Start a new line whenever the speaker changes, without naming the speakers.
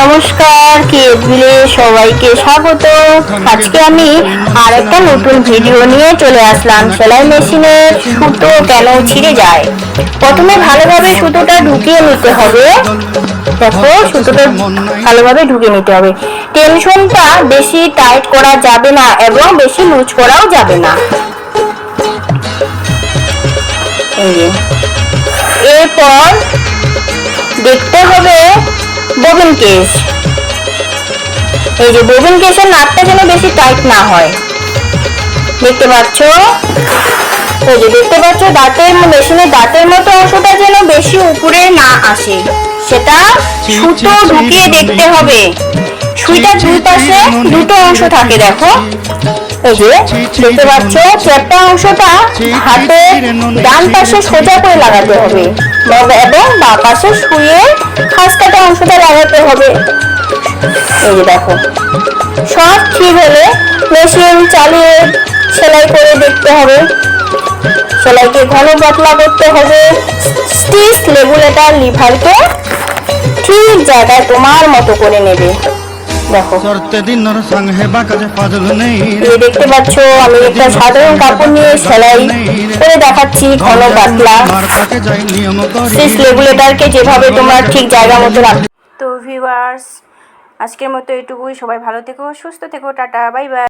নমস্কার কেবিলে সবাইকে স্বাগত। আজকে আমি আর একটা নতুন ভিডিও নিয়ে চলে আসলাম। সেলাই মেশিনের সুতো কেন ছিঁড়ে যায়? প্রথমে ভালোভাবে সুতোটা ঢুকিয়ে নিতে হবে। দেখো, সুতোটা ভালোভাবে ঢুকিয়ে নিতে হবে। টেনশনটা বেশি টাইট করা যাবে না এবং বেশি লুজ করাও যাবে না। এরপর দেখতে হবে ববিন কেস এই যে ববিন কেসের নাটটা যেন বেশি টাইট না হয়। দেখতে পাচ্ছ? এই যে দেখতে পাচ্ছ, দাঁতের মেশিনের দাঁতের মতো অংশটা যেন বেশি উপরে না আসে। সেটা সুতো ঢুকিয়ে দেখতে হবে। সুইটার দুই পাশে দুটো অংশ থাকে, দেখো। এই যে দেখতে পাচ্ছ চ্যাপটা অংশটা হাতের ডান পাশে সোজা করে লাগাতে হবে। এবং বা পাশে শুয়ে খাস এই দেখো। সব ঠিক হলে মেশিন চালিয়ে সেলাই করে দেখতে হবে। সেলাইকে ঘন পাতলা করতে হবে। স্টিচ লেবুলেটার লিভারকে ঠিক জায়গায় তোমার মতো করে নেবে। দেখো। দেখতে পাচ্ছ আমি একটা সাধারণ কাপড় নিয়ে সেলাই করে দেখাচ্ছি ঘন পাতলা। সিস রেগুলেটরকে যেভাবে তোমরা ঠিক জায়গা মতো রাখবে তো ভিউয়ার্স আজকের মতো এটুকুই সবাই ভালো থেকো সুস্থ থেকো টাটা বাই বাই